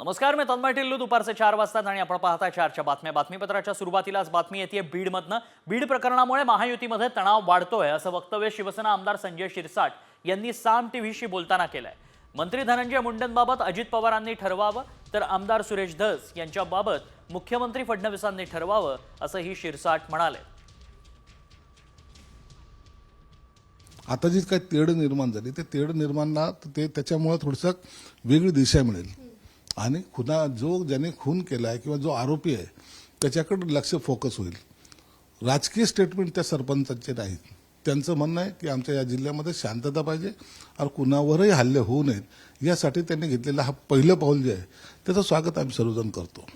नमस्कार मी तन्मय टिल्लू. दुपारचे चार वाजतात आणि आपण पाहता चारच्या बातम्या. बातमीपत्राच्या सुरुवातीलाच बातमी येते बीडमधनं. बीड प्रकरणामुळे महायुतीमध्ये तणाव वाढतोय असं वक्तव्य शिवसेना आमदार संजय शिरसाट यांनी साम टीव्हीशी बोलताना केलंय. मंत्री धनंजय मुंडेंबाबत अजित पवारांनी ठरवावं तर आमदार सुरेश धस यांच्याबाबत मुख्यमंत्री फडणवीसांनी ठरवावं असंही शिरसाट म्हणाले. आता जी काही तेढ निर्माण झाली ते तेढ निर्माणला ते त्याच्यामुळे थोडंसं वेगळी दिशा मिळेल. आणि खुना जो ज्याने खून केला आहे किंवा जो आरोपी आहे त्याच्याकडे लक्ष फोकस होईल. राजकीय स्टेटमेंट त्या सरपंचाचे नाहीत. त्यांचं म्हणणं आहे की आमच्या या जिल्ह्यामध्ये शांतता पाहिजे आणि कुणावरही हल्ले होऊ नयेत यासाठी त्यांनी घेतलेला हा पहिलं पाऊल जे आहे त्याचं स्वागत आम्ही सर्वजण करतो.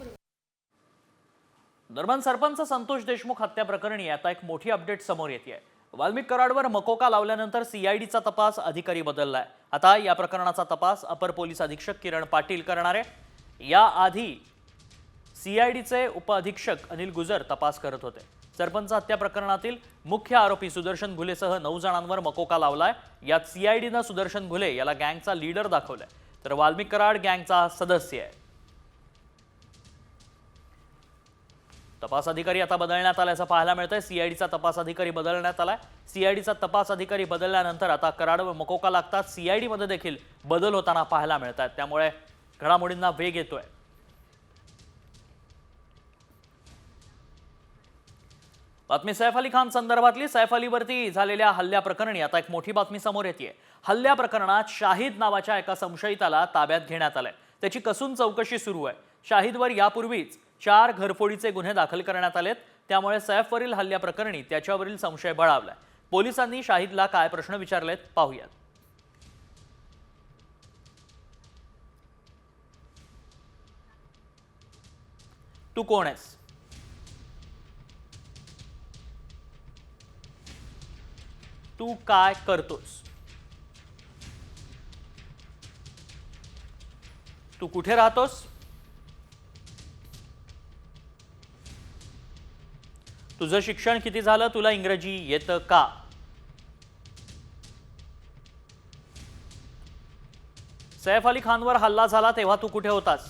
दरम्यान सरपंच संतोष देशमुख हत्या प्रकरणी आता एक मोठी अपडेट समोर येते वाल्मिक कराडवर मकोका लावल्यानंतर सीआयडीचा तपास अधिकारी बदललाय. आता या प्रकरणाचा तपास अपर पोलीस अधीक्षक किरण पाटील करणार आहे. याआधी सीआयडीचे उपअधीक्षक अनिल गुजर तपास करत होते. सरपंच हत्या प्रकरणातील मुख्य आरोपी सुदर्शन घुलेसह नऊ जणांवर मकोका लावलाय. यात सीआयडीनं सुदर्शन घुले याला गँगचा लीडर दाखवलाय. तर वाल्मिक कराड गँगचा सदस्य आहे. तपास अधिकारी आता बदलण्यात आल्याचं पाहायला मिळतंय. सीआयडीचा तपास अधिकारी बदलण्यात आलाय सीआयडीचा तपास अधिकारी बदलल्यानंतर आता कराड व मकोका लागतात. सीआयडी मध्ये देखील बदल होताना पाहायला मिळत आहेत. त्यामुळे घडामोडींना वेग येतोय. बातमी सैफ अली खान संदर्भातली. सैफ अलीवरती झालेल्या हल्ल्या प्रकरणी आता एक मोठी बातमी समोर येते हल्ल्या प्रकरणात शाहिद नावाच्या एका संशयिताला ताब्यात घेण्यात आलंय. त्याची कसून चौकशी सुरू आहे. शाहिदवर यापूर्वीच चार घरफोडीचे गुन्हे दाखल करण्यात आलेत. त्यामुळे सैफवरील हल्ल्या प्रकरणी त्याच्यावरील संशय बळावलाय. पोलिसांनी शाहिदला काय प्रश्न विचारलेत पाहूयात. तू कोण आहेस? तू काय करतोस? तू कुठे राहतोस? तुझं शिक्षण किती झालं? तुला इंग्रजी येतं का? सैफ अली खानवर हल्ला झाला तेव्हा तू कुठे होतास?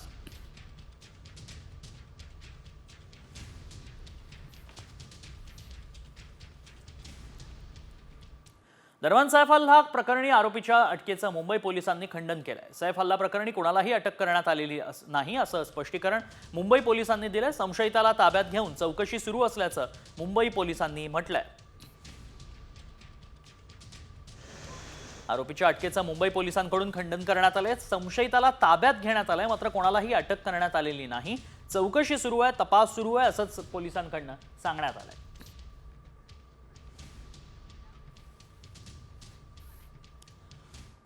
दरम्यान सैफ अल्ला प्रकरणी आरोपीच्या अटकेचं मुंबई पोलिसांनी खंडन केलंय. सैफ हल्ला प्रकरणी कुणालाही अटक करण्यात आलेली नाही असं स्पष्टीकरण मुंबई पोलिसांनी दिलंय. संशयिताला ताब्यात घेऊन चौकशी सुरू असल्याचं मुंबई पोलिसांनी म्हटलंय. आरोपीच्या अटकेचं मुंबई पोलिसांकडून खंडन करण्यात आलंय. संशयिताला ताब्यात घेण्यात आलंय मात्र कोणालाही अटक करण्यात आलेली नाही. चौकशी सुरू आहे तपास सुरू आहे असंच पोलिसांकडनं सांगण्यात आलंय.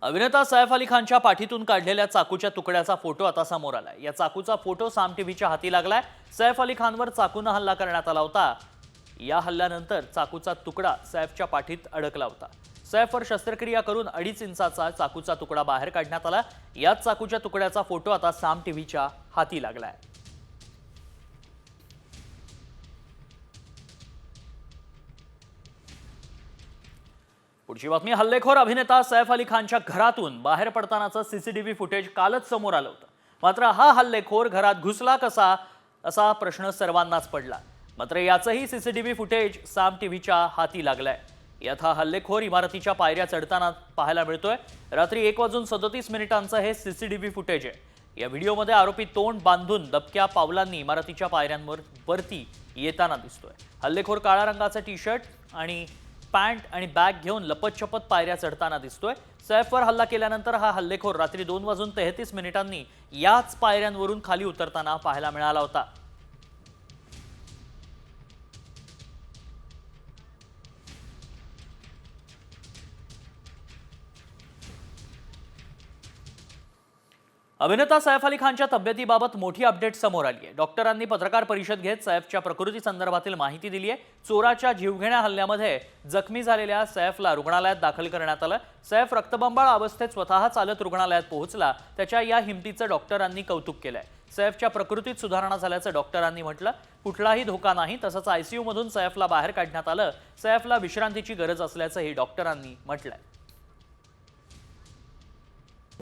अभिनेता सैफ अली खानच्या पाठीतून काढलेल्या चाकूच्या तुकड्याचा फोटो आता समोर आलाय. या चाकूचा फोटो साम टीव्हीच्या हाती लागलाय. सैफ अली खानवर चाकूनं हल्ला करण्यात आला होता. या हल्ल्यानंतर चाकूचा तुकडा सैफच्या पाठीत अडकला होता. सैफवर शस्त्रक्रिया करून अडीच इंचाचा चाकूचा तुकडा बाहेर काढण्यात आला. याच चाकूच्या तुकड्याचा फोटो आता साम टीव्हीच्या हाती लागलाय. पुढची बातमी हल्लेखोर अभिनेता सैफ अली खानच्या घरातून बाहेर पडतानाचं सीसीटीव्ही फुटेज कालच समोर आलं होतं. मात्र हा हल्लेखोर घरात घुसला कसा असा प्रश्न सर्वांनाच पडला. मात्र याचंही सीसीटीव्ही फुटेज साम टीव्हीच्या हाती लागलंय. यथा हल्लेखोर इमारतीच्या पायऱ्या चढताना पाहायला मिळतोय. रात्री एक वाजून सदोतीस मिनिटांचं हे सीसीटीव्ही फुटेज आहे. या व्हिडिओमध्ये आरोपी तोंड बांधून दबक्या पावलांनी इमारतीच्या पायऱ्यांवर वरती येताना दिसतोय. हल्लेखोर काळ्या रंगाचा टी शर्ट आणि पॅन्ट आणि बॅग घेऊन लपतछपत पायऱ्या चढताना दिसतोय. सैफवर हल्ला केल्यानंतर हा हल्लेखोर रात्री दोन वाजून तेहतीस मिनिटांनी याच पायऱ्यांवरून खाली उतरताना पाहायला मिळाला होता. अभिनेता सैफ अली खानच्या तब्येतीबाबत मोठी अपडेट समोर आली आहे. डॉक्टरांनी पत्रकार परिषद घेत सैफच्या प्रकृती संदर्भातील माहिती दिली आहे. चोराच्या जीवघेण्या हल्ल्यामध्ये जखमी झालेल्या सैफला रुग्णालयात दाखल करण्यात आलं. सैफ रक्तबंबाळ अवस्थेत स्वतः चालत रुग्णालयात पोहोचला. त्याच्या या हिमतीचं डॉक्टरांनी कौतुक केलंय. सैफच्या प्रकृतीत सुधारणा झाल्याचं डॉक्टरांनी म्हटलं. कुठलाही धोका नाही तसंच आयसीयू मधून सैफला बाहेर काढण्यात आलं. सैफला विश्रांतीची गरज असल्याचंही डॉक्टरांनी म्हटलंय.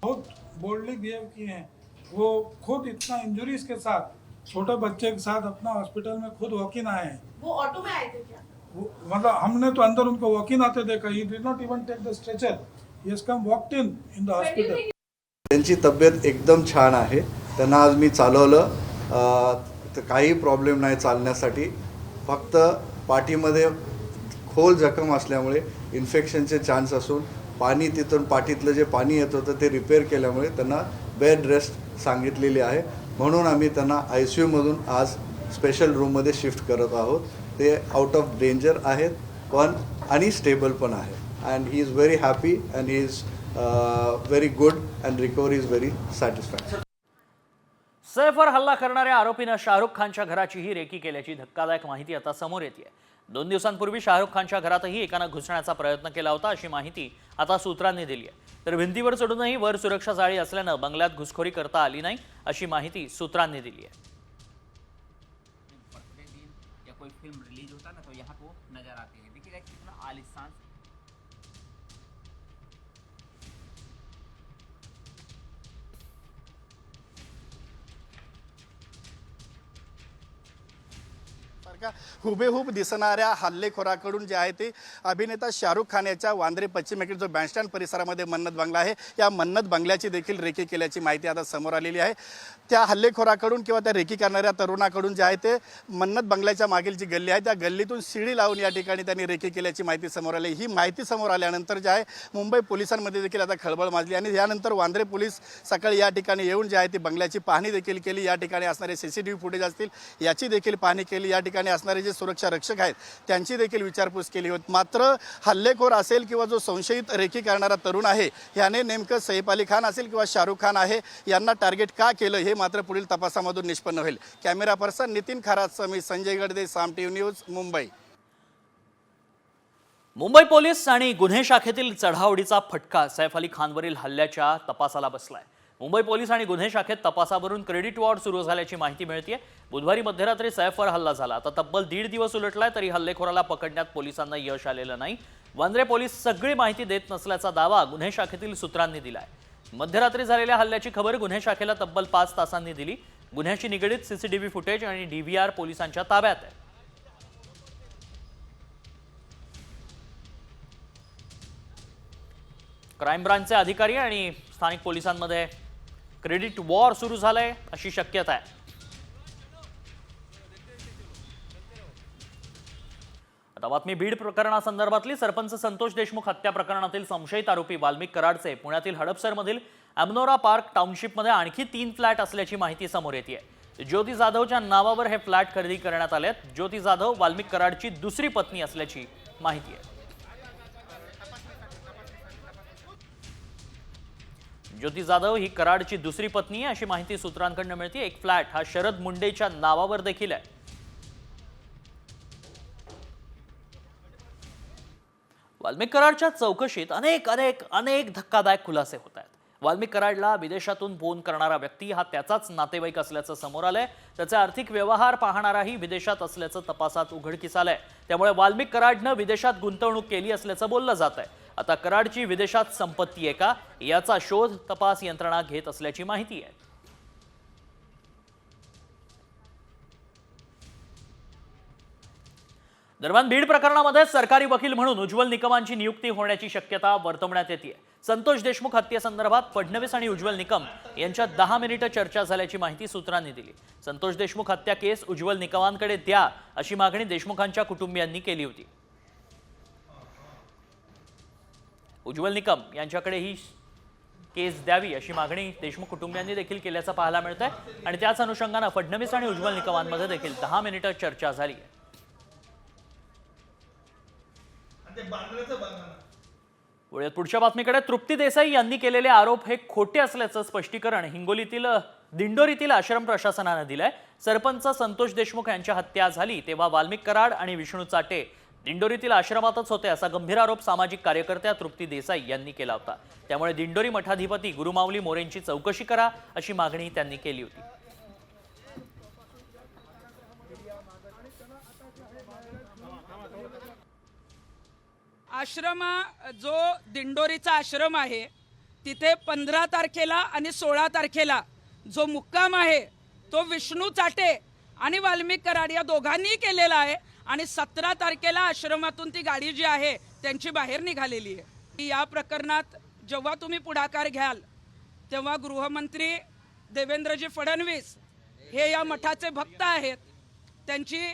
बहुत बोल्डली बिहेव किए हैं। वो खुद इतना इंजरीज के साथ छोटे बच्चे के साथ अपना हॉस्पिटल में खुद वॉक इन आए हैं। वो ऑटो में आए थे क्या? वो- मतलब हमने तो अंदर उनको वॉक इन आते देखा। He did not even take the stretcher he has come walked in in the hospital त्यांची तब्येत एकदम छान आहे. त्यांना आज मी चालवलं. तर काही प्रॉब्लेम नाही चालण्यासाठी. फक्त पाठीमध्ये खोल जखम असल्यामुळे इन्फेक्शनचे चान्स असून पाणी तिथून पाठीतलं जे पाणी येत होतं ते रिपेअर केल्यामुळे त्यांना बेड रेस्ट सांगितलेली आहे. म्हणून आम्ही त्यांना आय सी यूमधून आज स्पेशल रूममध्ये शिफ्ट करत आहोत. ते आउट ऑफ डेंजर आहेत पण आणि स्टेबल पण आहे. And he is very happy and he is very good and recovery is very satisfied सैफवर हल्ला करणाऱ्या आरोपीनं शाहरुख खानच्या घराचीही रेकी केल्याची धक्कादायक माहिती आता समोर येते दोन दिवसांपूर्वी शाहरुख खानच्या घरातही एकानं घुसण्याचा प्रयत्न केला होता अशी माहिती आता सूत्रांनी दिली आहे. तर भिंतीवर चढूनही वर सुरक्षा जाळी असल्यानं बंगल्यात घुसखोरी करता आली नाही अशी माहिती सूत्रांनी दिली आहे. का हुबेहूब दिसणाऱ्या हल्लेखोराकडून जे आहे ते अभिनेता शाहरुख खान याच्या वांद्रे पश्चिमेकडील जो बँडस्टँड परिसरामध्ये मन्नत बंगला आहे. या मन्नत बंगल्याची देखील रेखी केल्याची माहिती आता समोर आलेली आहे. त्या हल्लेखोराकडून किंवा त्या रेकी करणाऱ्या तरुणाकडून जे आहे ते मन्नत बंगल्याच्या मागील जी गल्ली आहे त्या गल्लीतून शिडी लावून या ठिकाणी त्यांनी रेकी केल्याची माहिती समोर आली. ही माहिती समोर आल्यानंतर जे आहे मुंबई पोलिसांमध्ये देखील आता खळबळ माजली आणि यानंतर वांद्रे पोलीस सकाळी या ठिकाणी येऊन जे आहे ती बंगल्याची पाहणी देखील केली. या ठिकाणी असणारे C C T V footage असतील याची देखील पाहणी केली. या ठिकाणी असणारे जे सुरक्षा रक्षक आहेत त्यांची देखील विचारपूस केली होती. मात्र हल्लेखोर असेल किंवा जो संशयित रेकी करणारा तरुण आहे याने नेमकं सैफ अली खान असेल किंवा शाहरुख खान आहे यांना टार्गेट का केलं हे मात्र पुढील तपासामधून निष्पन्न होईल. कॅमेरा पर्सन नितीन खरातसह मी Sanjay Gadade Saam T news Mumbai. Mumbai police आणि गुन्हे शाखेतील चढावडीचा फटका सैफ अली खानवरील हल्ल्याच्या तपासाला बसलाय. मुंबई पोलीस आणि गुन्हे शाखेत तपासावरून क्रेडिट वॉर्ड सुरू झाल्याची माहिती मिळते बुधवारी मध्यरात्री सैफवर हल्ला झाला. आता तब्बल दीड दिवस उलटलाय तरी हल्लेखोराला पकडण्यात पोलिसांना यश आलेलं नाही. वांद्रे पोलीस सगळी माहिती देत नसल्याचा दावा गुन्हे शाखेतील सूत्रांनी दिलाय. मध्यरात्री झालेल्या हल्ल्याची खबर गुन्हे शाखेला तब्बल पाच तासांनी दिली. गुन्ह्याशी निगडीत सीसीटीव्ही फुटेज आणि डीव्हीआर पोलिसांच्या ताब्यात आहे. क्राईम ब्रांचचे अधिकारी आणि स्थानिक पोलिसांमध्ये क्रेडिट वॉर सुरू झालाय अशी शक्यता आहे. आता बातमी बीड प्रकरणासंदर्भातली सरपंच संतोष देशमुख हत्या प्रकरणातील संशयित आरोपी वाल्मिक कराडचे. पुण्यातील हडपसरमधील अॅमनोरा पार्क टाउनशिपमध्ये आणखी तीन फ्लॅट असल्याची माहिती समोर येते ज्योती जाधवच्या नावावर हे फ्लॅट खरेदी करण्यात आले आहेत. ज्योती जाधव वाल्मिक कराडची दुसरी पत्नी असल्याची माहिती आहे. ज्योती जाधव ही कराडची दुसरी पत्नी आहे अशी माहिती सूत्रांकडनं मिळते. एक फ्लॅट हा शरद मुंडेच्या नावावर देखील आहे. वाल्मिक कराडच्या चौकशीत अनेक अनेक अनेक धक्कादायक खुलासे होत आहेत. वाल्मिक कराडला विदेशातून फोन करणारा व्यक्ती हा त्याचाच नातेवाईक असल्याचं समोर आलंय. त्याचे आर्थिक व्यवहार पाहणाराही विदेशात असल्याचं तपासात उघडकीस आलंय. त्यामुळे वाल्मिक कराडनं विदेशात गुंतवणूक केली असल्याचं बोललं जात आहे आता कराडची विदेशात संपत्ती आहे का? याचा शोध तपास यंत्रणा घेत असल्याची माहिती आहे. दरम्यान बीड प्रकरणामध्ये सरकारी वकील म्हणून उज्ज्वल निकमांची नियुक्ती होण्याची शक्यता वर्तवण्यात येते संतोष देशमुख हत्येसंदर्भात फडणवीस आणि उज्ज्वल निकम यांच्यात दहा मिनिटं चर्चा झाल्याची माहिती सूत्रांनी दिली. संतोष देशमुख हत्या केस उज्ज्वल निकमांकडे द्या अशी मागणी देशमुखांच्या कुटुंबियांनी केली होती. उज्ज्वल निकम यांच्याकडे ही केस द्यावी अशी मागणी देशमुख कुटुंबियांनी देखील केल्याचं पाहायला मिळत आहे आणि त्याच अनुषंगानं फडणवीस आणि उज्ज्वल निकमांमध्ये देखील दहा मिनिटं चर्चा झाली. आहे वळूयात पुढच्या बातमीकडे तृप्ती देसाई यांनी केलेले आरोप हे खोटे असल्याचं स्पष्टीकरण हिंगोलीतील दिंडोरीतील आश्रम प्रशासनानं दिलंय. सरपंच संतोष देशमुख यांच्या हत्या झाली तेव्हा वाल्मिक कराड आणि विष्णू चाटे दिंडोरीतील आश्रमातच होते असा गंभीर आरोप सामाजिक कार्यकर्त्या तृप्ती देसाई यांनी केला होता. त्यामुळे दिंडोरी मठाधिपती गुरुमाऊली मोरेंची चौकशी करा अशी मागणी त्यांनी केली होती. आश्रमा जो दिंडोरीचा आश्रम आहे तिथे पंधरा तारखेला आणि सोळा तारखेला जो मुक्काम आहे तो विष्णू चाटे आणि वाल्मिक कराड या दोघांनीही केलेला आहे आणि सतरा तारखेला आश्रमातून ती गाडी जी आहे त्यांची बाहेर निघालेली आहे. या प्रकरणात जेव्हा तुम्ही पुढाकार घ्याल तेव्हा गृहमंत्री देवेंद्रजी फडणवीस हे या मठाचे भक्त आहेत त्यांची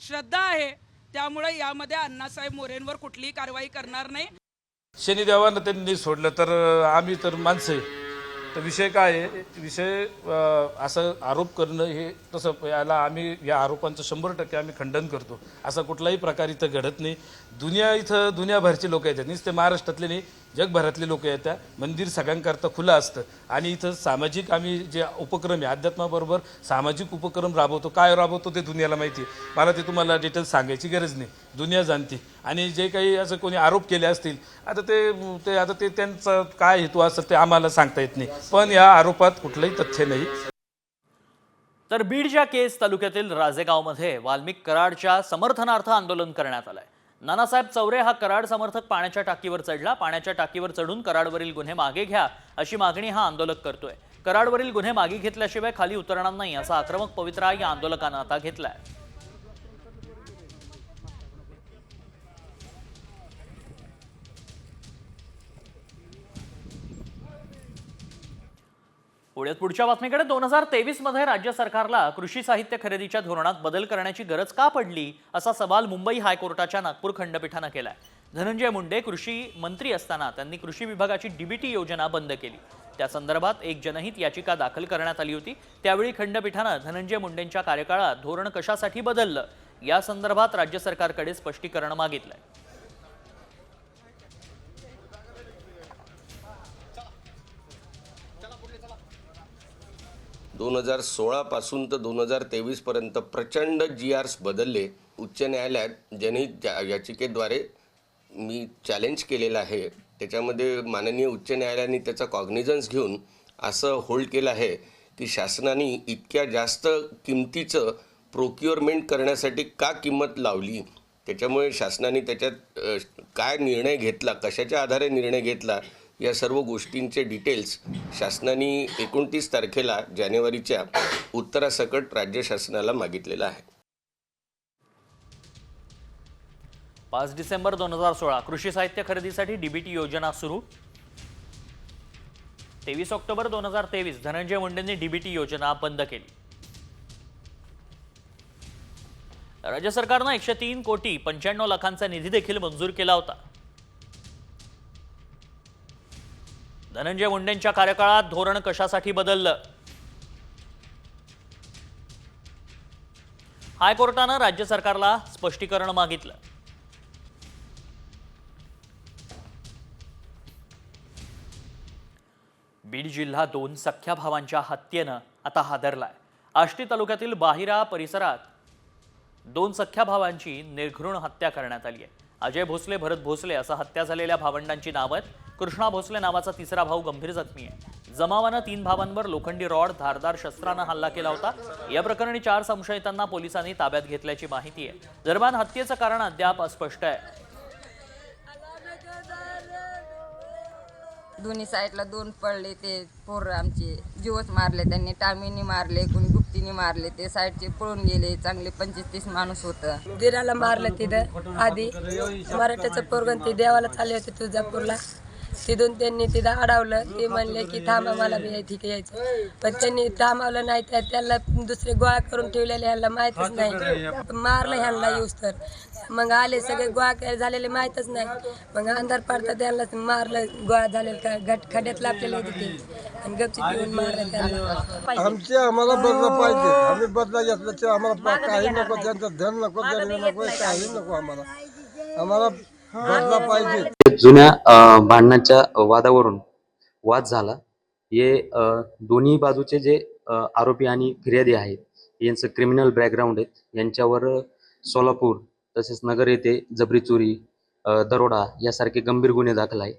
श्रद्धा आहे त्यामुळे यामध्ये अण्णासाहेब मोरेंवर कुठलीही कारवाई करणार नाही. शनिदेवानं त्यांनी सोडलं तर आम्ही तर माणसं आहे. तर विषय काय आहे? विषय असं आरोप करणं हे तसं याला आम्ही या आरोपांचं शंभर टक्के आम्ही खंडन करतो. असा कुठलाही प्रकार इथं घडत नाही. दुनिया इथं दुनियाभरचे लोक येतात. नुसते महाराष्ट्रातले नाही जगभरातले लोक येतात. मंदिर सगळ्यांकरता खुलं असतं. आणि इथं सामाजिक आम्ही जे उपक्रम आहे अध्यात्माबरोबर सामाजिक उपक्रम राबवतो. काय राबवतो ते दुनियाला माहिती आहे. मला ते तुम्हाला डिटेल्स सांगायची गरज नाही. दुनिया जाणते. आणि जे काही असं कोणी आरोप केले असतील आता ते ते आता ते त्यांचा काय हेतू असेल ते आम्हाला सांगता येत नाही. पण या आरोपात कुठलंही तथ्य नाही. तर बीडच्या केस तालुक्यातील राजेगावमध्ये वाल्मिक कराडच्या समर्थनार्थ आंदोलन करण्यात आलंय. नानासाहेब चौरे हा कराड समर्थक पाण्याच्या टाकीवर चढला. पाण्याच्या टाकीवर चढून कराडवरील गुन्हे मागे घ्या अशी मागणी हा आंदोलक करतोय. कराडवरील गुन्हे मागे घेतल्याशिवाय खाली उतरणार नाही असा आक्रमक पवित्रा या आंदोलकानं आता घेतलाय. पुढे पुढच्या बातमीकडे दोन हजार तेवीसमध्ये राज्य सरकारला कृषी साहित्य खरेदीच्या धोरणात बदल करण्याची गरज का पडली असा सवाल मुंबई हायकोर्टाच्या नागपूर खंडपीठानं केलाय. धनंजय मुंडे कृषी मंत्री असताना त्यांनी कृषी विभागाची डीबीटी योजना बंद केली. त्या संदर्भात एक जनहित याचिका दाखल करण्यात आली होती. त्यावेळी खंडपीठानं धनंजय मुंडेंच्या कार्यकाळात धोरण कशासाठी बदललं या संदर्भात राज्य सरकारकडे स्पष्टीकरण मागितलंय. दोन हजार सोळापासून तर दोन हजार तेवीसपर्यंत प्रचंड जी आर्स बदलले. उच्च न्यायालयात जनहित याचिकेद्वारे मी चॅलेंज केलेलं आहे त्याच्यामध्ये माननीय उच्च न्यायालयाने त्याचा कॉग्निझन्स घेऊन असं होल्ड केलं आहे की शासनाने इतक्या जास्त किमतीचं प्रोक्युअरमेंट करण्यासाठी का किंमत लावली? त्याच्यामुळे शासनाने त्याच्यात काय निर्णय घेतला? कशाच्या आधारे निर्णय घेतला? या सर्व गोष्टींचे डिटेल्स शासनाने एकोणतीस तारखेला जानेवारीच्या उत्तरासकट राज्य शासनाला मागितलेलं आहे. पाच डिसेंबर दोन हजार सोळा कृषी साहित्य खरेदीसाठी डीबीटी योजना सुरू. तेवीस ऑक्टोबर दोन हजार तेवीस धनंजय मुंडेंनी डीबीटी योजना बंद केली. राज्य सरकारनं एकशे तीन कोटी पंच्याण्णव लाखांचा निधी देखील मंजूर केला होता. धनंजय मुंडेंच्या कार्यकाळात धोरण कशासाठी बदललं? हायकोर्टानं राज्य सरकारला स्पष्टीकरण मागितलं. बीड जिल्हा दोन सख्या भावांच्या हत्येनं आता हादरलाय. आष्टी तालुक्यातील बाहिरा परिसरात दोन सख्या भावांची निर्घृण हत्या करण्यात आली आहे अजय भोसले भरत भोसले असं हत्या झालेल्या भावंडांची नावं कृष्णा भोसले नावाचा तिसरा भाऊ गंभीर जखमी आहे. जमावानं तीन भावांवर लोखंडी रॉड धारदार शस्त्रानं हल्ला केला होता. या प्रकरणी चार संशयितांना पोलिसांनी ताब्यात घेतल्याची माहिती आहे. दरम्यान हत्येचं कारण अद्याप अस्पष्ट आहे. दोन्ही साईडला दोन पडले ते पोरं आमचे जीवच मारले त्यांनी टामीने मारले कोणी गुप्तीने मारले ते साईडचे पळून गेले चांगले पंचवीस तीस माणूस होतं. दिराला मारलं तिथं आधी. मराठ्याचं पोरगण ते देवाला चालले होते तुळजापूरला. तिथून त्यांनी तिथं अडवलं. ते म्हणले की थांबा मला बी इथे यायचं पण त्यांनी थांबवलं नाही तर त्याला दुसरे गोळा करून ठेवलेले ह्यांना माहीतच नाही. मारलं ह्यांना येऊस तर. मग आले सगळे गोळा काय झालेले माहीतच नाही. मग अंधार पडता त्यांना मारलं गोळा झालेलं का घट खड्यात लापलेले होते ते. आणि गपचित येऊन मारलं त्यांना. आमचे आम्हाला बदला पाहिजे. आम्ही बदला घेतला ते आम्हाला काही नको त्यांचं धन नको नको काही नको आम्हाला. आम्हाला पाहिजे. जुन्या अ, भांडणाच्या वादावरून वाद झाला. हे दोन्ही बाजूचे जे आरोपी आणि फिर्यादी आहेत यांचं क्रिमिनल बॅकग्राऊंड आहेत. यांच्यावर सोलापूर तसेच नगर येथे जबरी चोरी दरोडा यासारखे गंभीर गुन्हे दाखल आहे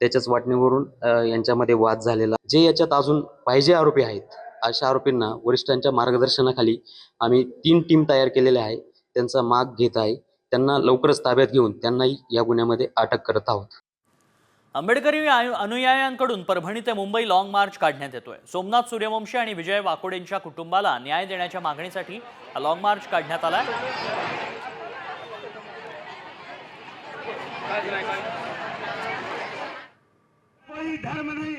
त्याच्याच वाटणीवरून यांच्यामध्ये वाद झालेला. जे याच्यात अजून पाहिजे आरोपी आहेत अशा आरोपींना वरिष्ठांच्या मार्गदर्शनाखाली आम्ही तीन टीम तयार केलेल्या आहे त्यांचा माग घेत आहे. त्यांना लवकरच ताब्यात घेऊन त्यांनाही या गुन्ह्यामध्ये अटक करत आहोत. आंबेडकरी अनु- अनुयायांकडून परभणी ते मुंबई लाँग मार्च काढण्यात येतोय. सोमनाथ सूर्यवंशी आणि विजय वाकोडेंच्या कुटुंबाला न्याय देण्याच्या मागणीसाठी हा लाँग मार्च काढण्यात आलाय. कोई धर्म नहीं.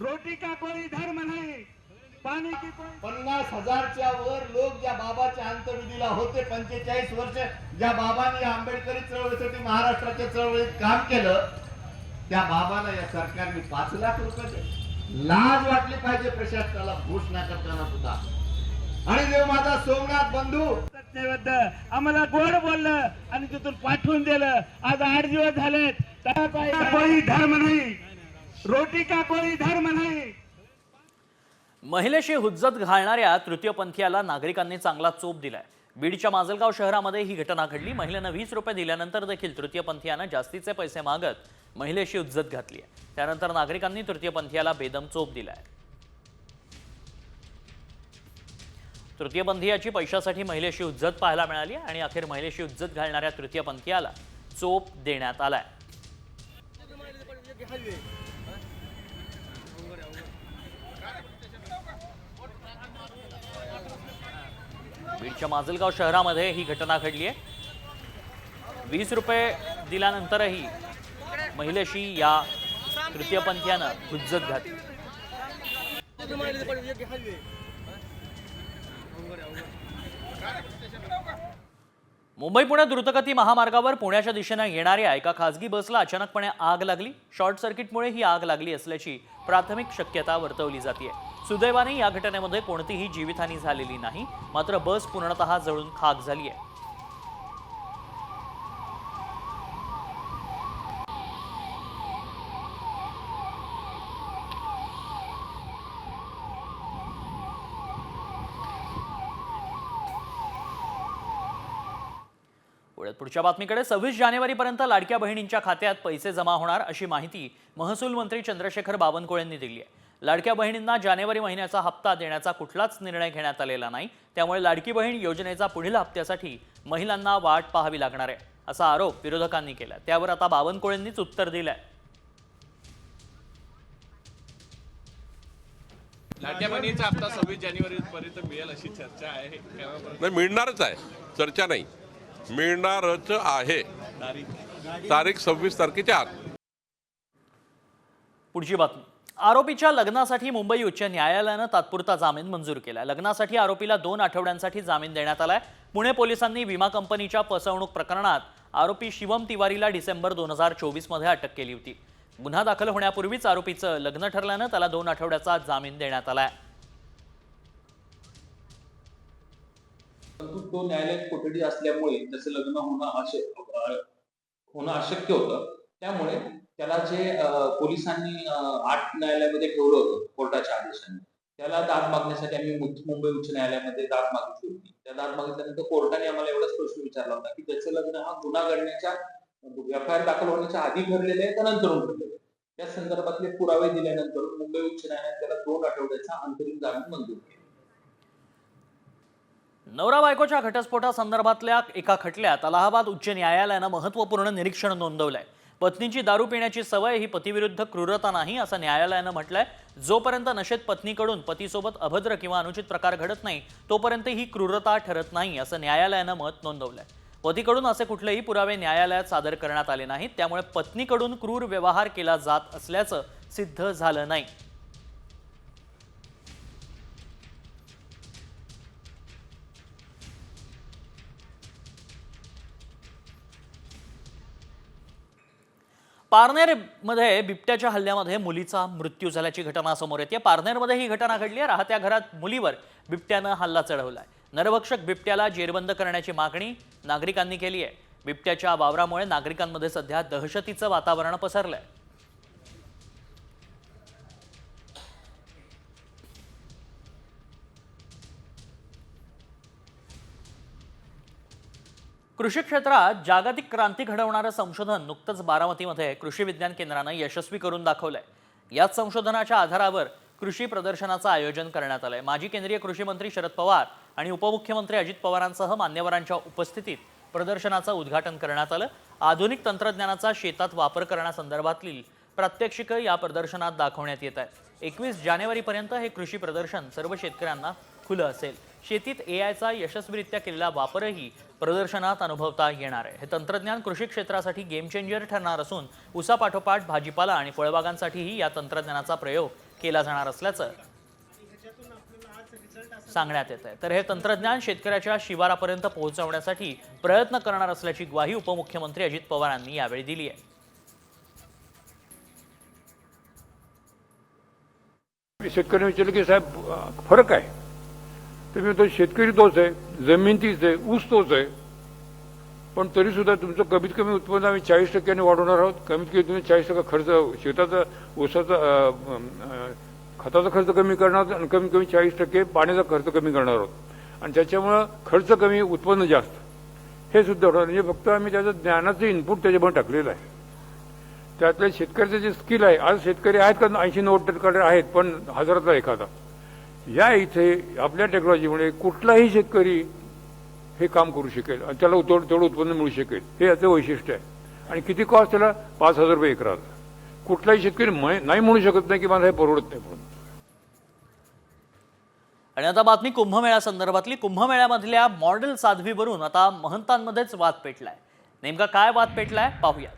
रोटी का कोई धर्म नहीं? की पन्नास हजारच्या वर लोक ज्या बाबाच्या अंतविधीला होते पंचेचाळीस वर्ष ज्या बाबांनी आंबेडकरी चळवळीसाठी महाराष्ट्राच्या चळवळीत काम केलं त्या बाबाला या सरकारने पाच लाख रुपये दिले. लाज वाटली पाहिजे प्रशासनाला घोषणा करताना सुद्धा. आणि देव माझा सोमनाथ बंधू! आम्हाला गोड बोललं आणि तिथून पाठवून दिलं. आज आठ दिवस झालेत. कोई धर्म नाही. रोटी का कोई धर्म नाही? महिलेशी हुज्जत घालणाऱ्या तृतीयपंथीयाला नागरिकांनी चांगला चोप दिलाय. बीडच्या माजलगाव शहरामध्ये ही घटना घडली. महिलेनं वीस रुपये दिल्यानंतर देखील तृतीयपंथीयानं जास्तीचे पैसे मागत महिलेशी हुज्जत घातली आहे. त्यानंतर नागरिकांनी तृतीयपंथीयाला बेदम चोप दिलाय. तृतीयपंथीयाची पैशासाठी महिलेशी हुज्जत पाहायला मिळाली आणि अखेर महिलेशी हुज्जत घालणाऱ्या तृतीयपंथीयाला चोप देण्यात आलाय. बीडच्या माजलगाव शहरामध्ये ही घटना घडली आहे. वीस रुपये दिल्यानंतरही महिलेशी या तृतीयपंथीयानं हुज्जत घातली. मुंबई पुणे द्रुतगती महामार्गावर पुण्याच्या दिशेनं येणाऱ्या एका खासगी बसला अचानकपणे आग लागली. शॉर्ट सर्किटमुळे ही आग लागली असल्याची प्राथमिक शक्यता वर्तवली जाते सुदैवाने या घटनेमध्ये कोणतीही जीवितहानी झालेली नाही. मात्र बस पूर्णतः जळून खाक झाली आहे पुढच्या बातमीकडे सव्वीस जानेवारीपर्यंत लाडक्या बहिणींच्या खात्यात पैसे जमा होणार अशी माहिती महसूल मंत्री चंद्रशेखर बावनकुळेंनी दिली आहे लाडक्या बहिणींना जानेवारी महिन्याचा हप्ता देण्याचा कुठलाच निर्णय घेण्यात आलेला नाही. त्यामुळे लाडकी बहीण योजनेचा पुढील हप्त्यासाठी महिलांना वाट पाहावी लागणार आहे असा आरोप विरोधकांनी केला त्यावर आता बावनकुळेंनीच उत्तर दिलंय. लाडक्या बहिणीचा हप्ता सव्वीस जानेवारी पर्यंत मिळेल अशी चर्चा आहे. नाही मिळणारच आहे. चर्चा नाही. मिळणारच आहे. तारीख. सव्वीस तारखेच्या आत. पुढची बातमी. आरोपीच्या लग्नासाठी मुंबई उच्च न्यायालयानं तात्पुरता जामीन मंजूर केला लग्नासाठी आरोपीला दोन आठवड्यांसाठी जामीन देण्यात आलाय. पुणे पोलिसांनी विमा कंपनीच्या फसवणूक प्रकरणात आरोपी शिवम तिवारीला डिसेंबर दोन हजार चोवीसमध्ये अटक केली होती. गुन्हा दाखल होण्यापूर्वीच आरोपीचं लग्न ठरल्यानं त्याला दोन आठवड्याचा जामीन देण्यात आलाय. परंतु तो न्यायालयीन कोठडी असल्यामुळे त्याचं लग्न होणं होणं अशक्य होतं त्यामुळे त्याला जे पोलिसांनी आठ न्यायालयामध्ये ठेवलं होतं कोर्टाच्या आदेशाने त्याला दाद मागण्यासाठी आम्ही मुंबई उच्च न्यायालयामध्ये दाद मागितली होती. त्या दाद मागितल्यानंतर कोर्टाने आम्हाला एवढाच प्रश्न विचारला होता की त्याचं लग्न हा गुन्हा घडण्याच्या एफ आय आर दाखल होण्याच्या आधी ठरलेलं आहे का नंतर ठरलेलं आहे? त्या संदर्भातले पुरावे दिल्यानंतर मुंबई उच्च न्यायालयात त्याला दोन आठवड्याचा अंतरिम जामीन मंजूर केला. नवरा बायकोच्या घटस्फोटासंदर्भातल्या एका खटल्यात अलाहाबाद उच्च न्यायालयानं महत्त्वपूर्ण निरीक्षण नोंदवलंय. पत्नीची दारू पिण्याची सवय ही पतीविरुद्ध क्रूरता नाही असं न्यायालयानं म्हटलंय. जोपर्यंत नशेत पत्नीकडून पतीसोबत अभद्र किंवा अनुचित प्रकार घडत नाही तोपर्यंत ही क्रूरता ठरत नाही असं न्यायालयानं मत नोंदवलंय. पतीकडून असे कुठलेही पुरावे न्यायालयात सादर करण्यात आले नाहीत त्यामुळे पत्नीकडून क्रूर व्यवहार केला जात असल्याचं सिद्ध झालं नाही. पारनेरमध्ये बिबट्याच्या हल्ल्यामध्ये मुलीचा मृत्यू झाल्याची घटना समोर येते. पारनेरमध्ये ही घटना घडली आहे. राहत्या घरात मुलीवर बिबट्यानं हल्ला चढवलाय. नरभक्षक बिबट्याला जेरबंद करण्याची मागणी नागरिकांनी केली आहे. बिबट्याच्या वावरामुळे नागरिकांमध्ये सध्या दहशतीचं वातावरण पसरलंय. कृषी क्षेत्रात जागतिक क्रांती घडवणारं संशोधन नुकतंच बारामतीमध्ये कृषी विज्ञान केंद्रानं यशस्वी करून दाखवलंय. याच संशोधनाच्या आधारावर कृषी प्रदर्शनाचं आयोजन करण्यात आलंय. माजी केंद्रीय कृषी मंत्री शरद पवार आणि उपमुख्यमंत्री अजित पवारांसह मान्यवरांच्या उपस्थितीत प्रदर्शनाचं उद्घाटन करण्यात आलं. आधुनिक तंत्रज्ञानाचा शेतात वापर करण्यासंदर्भातील प्रात्यक्षिकं या प्रदर्शनात दाखवण्यात येत आहेत. एकवीस जानेवारीपर्यंत हे कृषी प्रदर्शन सर्व शेतकऱ्यांना खुलं असेल. शेतीत ए आयचा यशस्वीरित्या केलेला वापरही प्रदर्शनात अनुभवता येणार आहे. हे तंत्रज्ञान कृषी क्षेत्रासाठी गेम चेंजर ठरणार असून उसापाठोपाठ भाजीपाला आणि फळबागांसाठीही या तंत्रज्ञानाचा प्रयोग केला जाणार असल्याचं सांगण्यात येत आहे. तर हे तंत्रज्ञान शेतकऱ्याच्या शिवारापर्यंत पोहोचवण्यासाठी प्रयत्न करणार असल्याची ग्वाही उपमुख्यमंत्री अजित पवारांनी यावेळी दिली आहे. शेतकऱ्यांनी विचारलं की साहेब फरक आहे? तर मी म्हणतो शेतकरी तोच आहे जमीन तीच आहे ऊस तोच आहे. पण तरी सुद्धा तुमचं कमीत कमी उत्पन्न आम्ही चाळीस टक्क्याने वाढवणार आहोत. कमीत कमी तुम्ही चाळीस टक्का खर्च शेताचा ऊसाचा खताचा खर्च कमी करणार आहोत आणि कमीत कमी चाळीस टक्के पाण्याचा खर्च कमी करणार आहोत. आणि त्याच्यामुळं खर्च कमी उत्पन्न जास्त. हे सुद्धा होणार. म्हणजे फक्त आम्ही त्याचं ज्ञानाचं इनपुट त्याच्यामध्ये टाकलेलं आहे. त्यातल्या शेतकऱ्याचं जे स्किल आहे आज शेतकरी आहेत का? ऐंशी नव्वद टक्के आहेत पण हजारातला एखादा. या इथे आपल्या टेक्नॉलॉजीमुळे कुठलाही शेतकरी हे काम करू शकेल आणि त्याला तेवढं तेवढं उत्पन्न मिळू शकेल. हे याचं वैशिष्ट्य आहे. आणि किती कॉस्ट त्याला? पाच हजार रुपये एकराला कुठलाही शेतकरी नाही म्हणू शकत नाही की मला हे परवडत नाही म्हणून. आणि आता बातमी कुंभमेळ्या संदर्भातली. कुंभमेळ्यामधल्या मॉडेल साध्वीवरून आता महंतांमध्येच वाद पेटलाय. नेमका काय वाद पेटलाय? पाहूया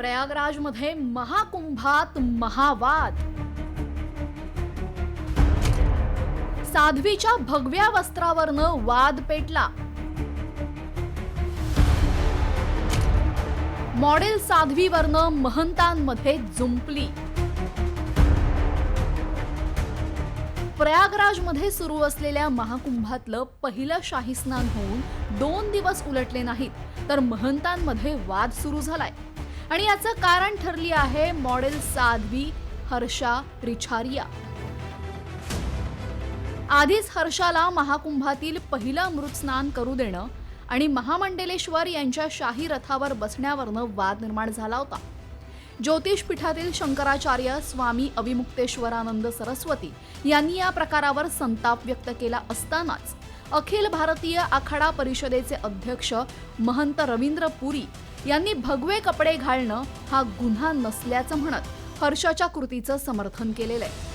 प्रयागराजमध्ये महाकुंभात महावाद. साध्वीच्या भगव्या वस्त्रावरनं वाद पेटला. मॉडेल साध्वीवरनं महंतांमध्ये जुंपली. प्रयागराजमध्ये सुरू असलेल्या महाकुंभातलं पहिलं शाही स्नान होऊन दोन दिवस उलटले नाहीत तर महंतांमध्ये वाद सुरू झालाय. आणि याचं कारण ठरली आहे मॉडेल साध्वी हर्षा रिछारिया. आधीच हर्षाला महाकुंभातील पहिलं अमृत स्नान करू देणं आणि महामंडलेश्वर यांच्या शाही रथावर बसण्यावरनं वाद निर्माण झाला होता. ज्योतिष पीठातील शंकराचार्य स्वामी अविमुक्तेश्वरानंद सरस्वती यांनी या प्रकारावर संताप व्यक्त केला असतानाच अखिल भारतीय आखाडा परिषदेचे अध्यक्ष महंत रवींद्र पुरी यांनी भगवे कपडे घालणं हा गुन्हा नसल्याचं म्हणत हर्षाच्या कृतीचं समर्थन केलेलं आहे.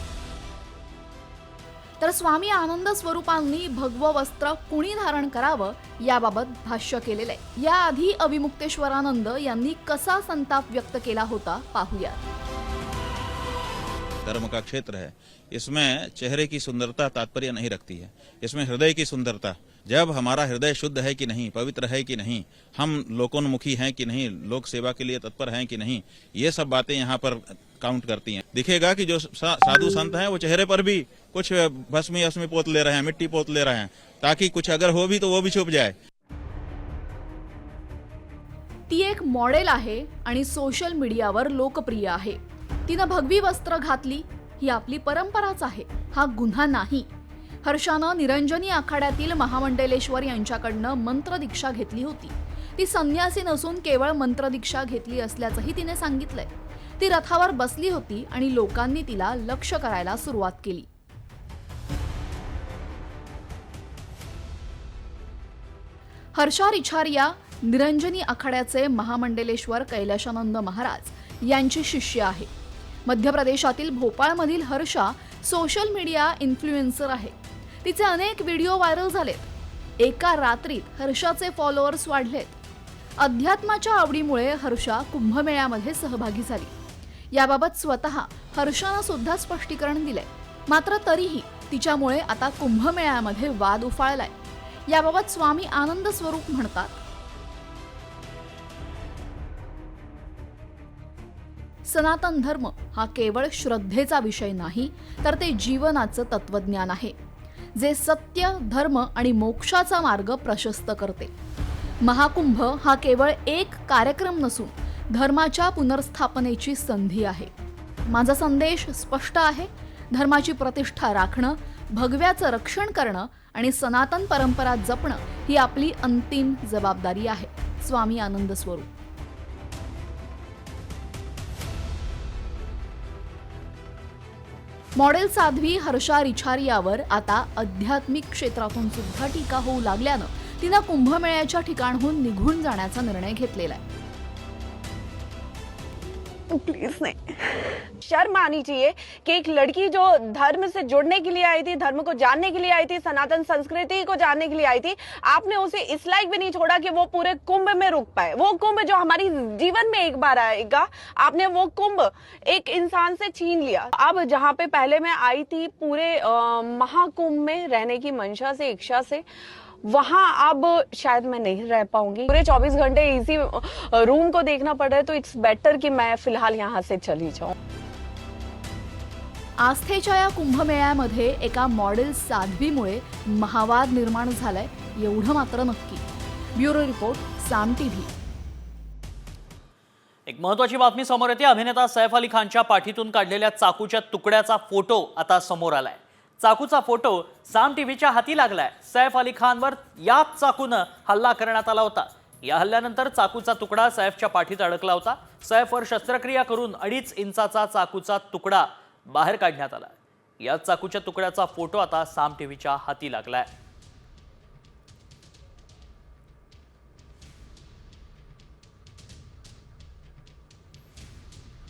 तर स्वामी आनंद स्वरूपांनी भगवं वस्त्र कुणी धारण करावं याबाबत भाष्य केलेलं आहे. याआधी अविमुक्तेश्वरानंद यांनी कसा संताप व्यक्त केला होता पाहूया. धर्म का क्षेत्र है? इसमें चेहरे की सुंदरता तात्पर्य नहीं रखती है। इसमें हृदय की सुंदरता, जब हमारा हृदय शुद्ध है कि नहीं, पवित्र है कि नहीं, हम लोकोन्मुखी हैं कि नहीं, लोक सेवा के लिए तत्पर हैं कि नहीं, ये सब बातें यहाँ पर काउंट करती हैं। दिखेगा कि जो सा- साधु संत हैं, वो चेहरे पर भी कुछ भस्मी अस्मी पोत ले रहे हैं, मिट्टी पोत ले रहे हैं, ताकि कुछ अगर हो भी तो वो भी छुप जाए। ती एक मॉडेल आहे आणि सोशल मीडियावर लोकप्रिय आहे. तिनं भगवी वस्त्र घातली ही आपली परंपराच आहे. हा गुन्हा नाही. हर्षानं निरंजनी आखाड्यातील महामंडलेश्वर यांच्याकडनं मंत्रदीक्षा घेतली होती. ती संन्यासी नसून केवळ मंत्रदीक्षा घेतली असल्याचंही तिने सांगितलंय. ती रथावर बसली होती आणि लोकांनी तिला लक्ष करायला सुरुवात केली. हर्षा रिछारिया निरंजनी आखाड्याचे महामंडलेश्वर कैलाशानंद महाराज यांची शिष्य आहे. मध्य प्रदेशातील भोपाळमधील हर्षा सोशल मीडिया इन्फ्लुएन्सर आहे. तिचे अनेक व्हिडिओ व्हायरल झालेत. एका रात्रीत हर्षाचे फॉलोअर्स वाढलेत. अध्यात्माच्या आवडीमुळे हर्षा कुंभमेळ्यामध्ये सहभागी झाली. याबाबत स्वतः हर्षानं सुद्धा स्पष्टीकरण दिलंय. मात्र तरीही तिच्यामुळे आता कुंभमेळ्यामध्ये वाद उफाळलाय. याबाबत स्वामी आनंद स्वरूप म्हणतात सनातन धर्म हा केवळ श्रद्धेचा विषय नाही तर ते जीवनाचं तत्वज्ञान आहे जे सत्य धर्म आणि मोक्षाचा मार्ग प्रशस्त करते. महाकुंभ हा केवळ एक कार्यक्रम नसून धर्माच्या पुनर्स्थापनेची संधी आहे. माझा संदेश स्पष्ट आहे धर्माची प्रतिष्ठा राखणं भगव्याचं रक्षण करणं आणि सनातन परंपरा जपणं ही आपली अंतिम जबाबदारी आहे. स्वामी आनंद स्वरूप. मॉडेल साध्वी हर्षा रिछारियावर आता आध्यात्मिक क्षेत्रातून सुद्धा टीका होऊ लागल्यानं तिनं कुंभमेळ्याच्या ठिकाणहून निघून जाण्याचा निर्णय घेतलेला आहे. प्लीज़ नहीं। शर्म आनी चाहिए कि एक लड़की जो धर्म से जुड़ने के लिए आई थी, धर्म को जानने के लिए आई थी, सनातन संस्कृति को जानने के लिए आई थी, आपने उसे इस लायक भी नहीं छोड़ा कि वो पूरे कुंभ में रुक पाए। वो कुंभ जो हमारी जीवन में एक बार आएगा, आपने वो कुंभ एक इंसान से छीन लिया। अब जहाँ पे पहले मैं आई थी पूरे महाकुंभ में रहने की मंशा से, इच्छा से वहां अब शायद मैं नहीं रह पाऊंगी। पूरे 24 घंटे इसी रूम को देखना पड़ रहा है तो इट्स बेटर कि मैं फिलहाल यहाँ से चली जाऊं। आस्थेच्या या कुंभमेळ्यामध्ये एका मॉडेल साध्वीमुळे महावाद निर्माण झालाय एवढं मात्र नक्की. Bureau report Saam TV. एक महत्वाची बातमी समोर येते. अभिनेता सैफ अली खानच्या पाठीतून काढलेल्या चाकूच्या तुकड्याचा फोटो आता समोर आलाय. चाकूचा फोटो साम टीव्हीच्या हाती लागलाय. सैफ अली खानवर याच चाकूनं हल्ला करण्यात आला होता. या हल्ल्यानंतर चाकूचा तुकडा सैफच्या पाठीत अडकला होता. सैफवर शस्त्रक्रिया करून अडीच इंचाचा चाकूचा तुकडा बाहेर काढण्यात आला. या चाकूच्या तुकड्याचा फोटो आता साम टीव्हीच्या हाती लागलाय.